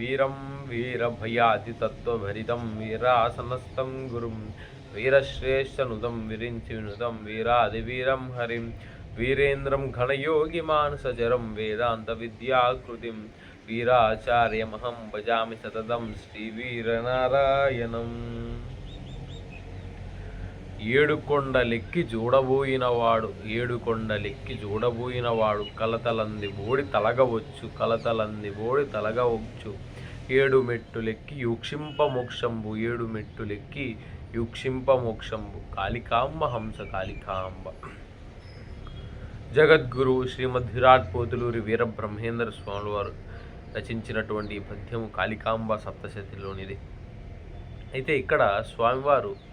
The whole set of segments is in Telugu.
వీరం వీరభయాతితత్వభరితం వీరాసనస్థం గురుం వీరశ్రేష్టనుదం విరించి వినుదం వీరాదివీరం హరిం వీరేంద్రం ఘనయోగి మానసచరం వేదాంత విద్యాకృతిం వీరాచార్యమహం భజామి సతతం శ్రీవీరనారాయణం. ఏడుకొండలెక్కి చూడబోయినవాడు ఏడుకొండలెక్కి చూడబోయినవాడు కలతలంది బోడి తలగవచ్చు కలతలంది బోడి తలగవచ్చు. ఏడు మెట్టులెక్కి యుక్షింప మోక్షంబు ఏడు మెట్టులెక్కి యుక్షింప మోక్షంబు కాళికాంబ హంస కాళికాంబ. జగద్గురు శ్రీమద్ విరాట్ పోతులూరి వీరబ్రహ్మేంద్ర స్వామి వారు రచించినటువంటి ఈ పద్యము కాళికాంబ సప్తశతిలోనిది. అయితే ఇక్కడ స్వామివారు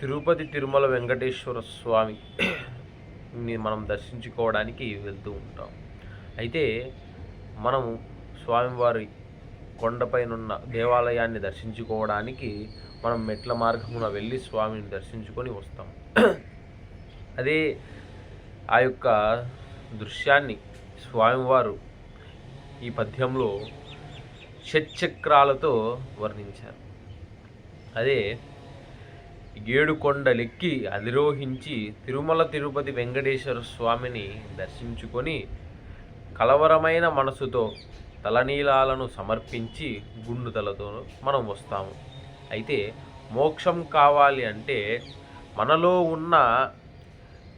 తిరుపతి తిరుమల వెంకటేశ్వర స్వామిని మనం దర్శించుకోవడానికి వెళ్తూ ఉంటాం. అయితే మనం స్వామివారి కొండపైనున్న దేవాలయాన్ని దర్శించుకోవడానికి మనం మెట్ల మార్గమున వెళ్ళి స్వామిని దర్శించుకొని వస్తాం. అదే ఆ యొక్క దృశ్యాన్ని స్వామివారు ఈ పద్యంలో షట్చక్రాలతో వర్ణించారు. అదే ఏడుకొండలెక్కి అధిరోహించి తిరుమల తిరుపతి వెంకటేశ్వర స్వామిని దర్శించుకొని కలవరమైన మనసుతో తలనీలాలను సమర్పించి గుండుతలతో మనం వస్తాము. అయితే మోక్షం కావాలి అంటే మనలో ఉన్న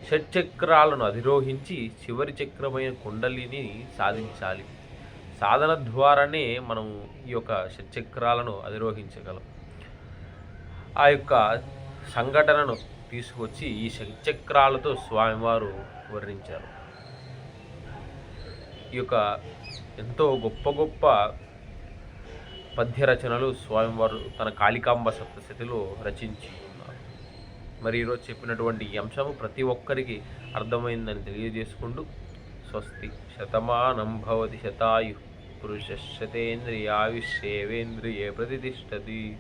షట్చక్రాలను అధిరోహించి చివరి చక్రమైన కుండలిని సాధించాలి. సాధన ద్వారానే మనం ఈ యొక్క షట్చక్రాలను అధిరోహించగలం. ఆ యొక్క సంఘటనను తీసుకొచ్చి ఈ షట్చక్రాలతో స్వామివారు వర్ణించారు. ఈ యొక్క ఎంతో గొప్ప గొప్ప పద్య రచనలు స్వామివారు తన కాళికాంబ సప్తశతిలో రచించి ఉన్నారు మరి ఈరోజు చెప్పినటువంటి ఈ అంశము ప్రతి ఒక్కరికి అర్థమైందని తెలియజేసుకుంటూ స్వస్తి. శతమానం భవతి శతాయు పురుష శతేంద్రియాయుష్యేవేంద్రియే ప్రతిష్టతి.